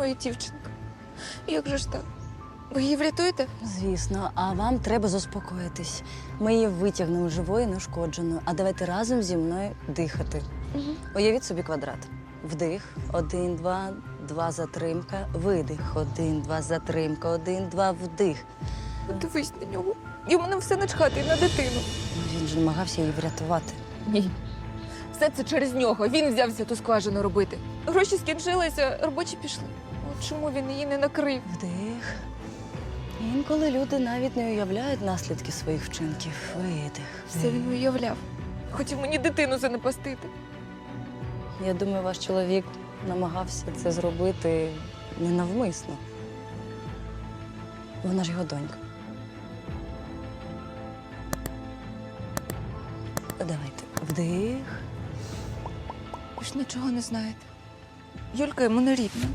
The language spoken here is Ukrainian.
моя дівчинка. Як же ж так? Ви її врятуєте? Звісно, а вам треба заспокоїтись. Ми її витягнемо живою, неушкодженою. А давайте разом зі мною дихати. Мгм. Уявіть собі квадрат. Вдих, один, два, два затримка, видих, один, два затримка, один, два, вдих. Дивись на нього. Йому на все начхати і на дитину. Ну, Він же намагався її врятувати. Ні. Все це через нього. Він взявся ту скважину робити. Гроші скінчилися, робочі пішли. От чому він її не накрив? Вдих. Інколи люди навіть не уявляють наслідки своїх вчинків. Видих. Все він уявляв. Хотів мені дитину занепастити. Я думаю, ваш чоловік намагався це зробити ненавмисно. Вона ж його донька. Давайте. Вдих. Ви ж нічого не знаєте. Юлька йому не рідна.